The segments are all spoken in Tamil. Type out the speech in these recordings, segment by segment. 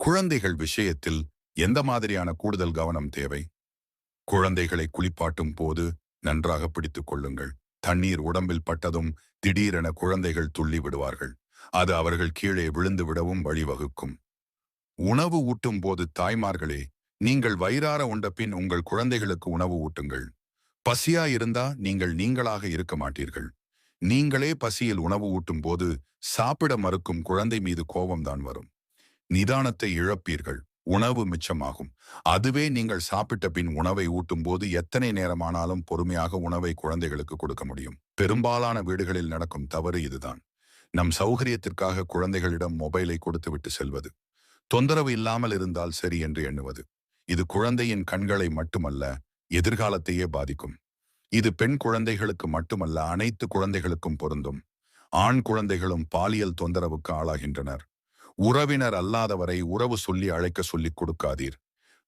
குழந்தைகள் விஷயத்தில் எந்த மாதிரியான கூடுதல் கவனம் தேவை? குழந்தைகளை குளிப்பாட்டும் போது நன்றாக பிடித்துக் கொள்ளுங்கள். தண்ணீர் உடம்பில் பட்டதும் திடீரென குழந்தைகள் துள்ளி விடுவார்கள். அது அவர்கள் கீழே விழுந்து விடவும் வழிவகுக்கும். உணவு ஊட்டும் போது தாய்மார்களே நீங்கள் வயிறார உண்ட பின் உங்கள் குழந்தைகளுக்கு உணவு ஊட்டுங்கள். பசியா இருந்தா நீங்கள் நீங்களாக இருக்க மாட்டீர்கள். நீங்களே பசியில் உணவு ஊட்டும் போது சாப்பிட மறுக்கும் குழந்தை மீது கோபம்தான் வரும். நிதானத்தை இழப்பீர்கள். உணவு மிச்சமாகும். அதுவே நீங்கள் சாப்பிட்ட பின் உணவை ஊட்டும் போது எத்தனை நேரமானாலும் பொறுமையாக உணவை குழந்தைகளுக்கு கொடுக்க முடியும். பெரும்பாலான வீடுகளில் நடக்கும் தவறு இதுதான். நம் சௌகரியத்திற்காக குழந்தைகளிடம் மொபைலை கொடுத்துவிட்டு செல்வது. தொந்தரவு இல்லாமல் இருந்தால் சரி என்று எண்ணுவது. இது குழந்தையின் கண்களை மட்டுமல்ல எதிர்காலத்தையே பாதிக்கும். இது பெண் குழந்தைகளுக்கு மட்டுமல்ல அனைத்து குழந்தைகளுக்கும் பொருந்தும். ஆண் குழந்தைகளும் பாலியல் தொந்தரவுக்கு ஆளாகின்றனர். உறவினர் அல்லாதவரை உறவு சொல்லி அழைக்க சொல்லிக் கொடுக்காதீர்.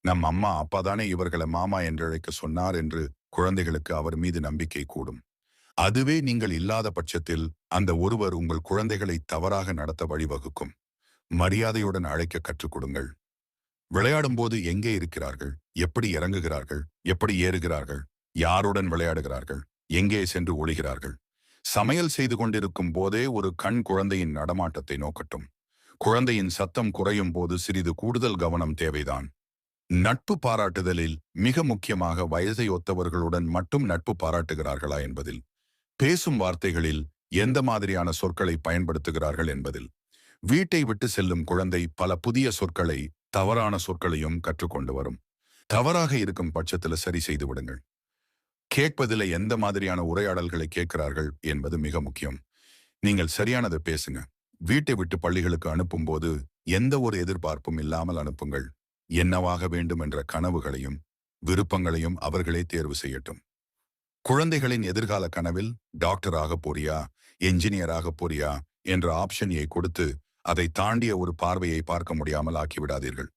நம் அம்மா அப்பாதானே இவர்களை மாமா என்று அழைக்க சொன்னார் என்று குழந்தைகளுக்கு அவர் மீது நம்பிக்கை கூடும். அதுவே நீங்கள் இல்லாத பட்சத்தில் அந்த ஒருவர் உங்கள் குழந்தைகளை தவறாக நடத்த வழிவகுக்கும். மரியாதையுடன் அழைக்க கற்றுக் கொடுங்கள். விளையாடும்போது எங்கே இருக்கிறார்கள்? எப்படி இறங்குகிறார்கள்? எப்படி ஏறுகிறார்கள்? யாருடன் விளையாடுகிறார்கள்? எங்கே சென்று ஒழிகிறார்கள் சமையல் செய்து கொண்டிருக்கும் போதே ஒரு கண் குழந்தையின் நடமாட்டத்தை நோக்கட்டும். குழந்தையின் சத்தம் குறையும் போது சிறிது கூடுதல் கவனம் தேவைதான். நட்பு பாராட்டுதலில் மிக முக்கியமாக வயதை ஒத்தவர்களுடன் மட்டும் நட்பு பாராட்டுகிறார்களா என்பதில் பேசும் வார்த்தைகளில் எந்த மாதிரியான சொற்களை பயன்படுத்துகிறார்கள் என்பதில் வீட்டை விட்டு செல்லும் குழந்தை பல புதிய சொற்களை தவறான சொற்களையும் கற்றுக்கொண்டு வரும். தவறாக இருக்கும் பட்சத்துல சரி செய்து விடுங்கள். கேட்பதில் எந்த மாதிரியான உரையாடல்களை கேட்கிறார்கள் என்பது மிக முக்கியம். நீங்கள் சரியானதை பேசுங்க. வீட்டை விட்டு பள்ளிகளுக்கு அனுப்பும்போது எந்த ஒரு எதிர்பார்ப்பும் இல்லாமல் அனுப்புங்கள். என்னவாக வேண்டும் என்ற கனவுகளையும் விருப்பங்களையும் அவர்களே தேர்வு செய்யட்டும். குழந்தைகளின் எதிர்கால கனவில் டாக்டர் போறியா என்ஜினியர் போறியா என்ற ஆப்ஷனையை கொடுத்து அதை தாண்டிய ஒரு பார்வையை பார்க்க முடியாமல் ஆக்கிவிடாதீர்கள்.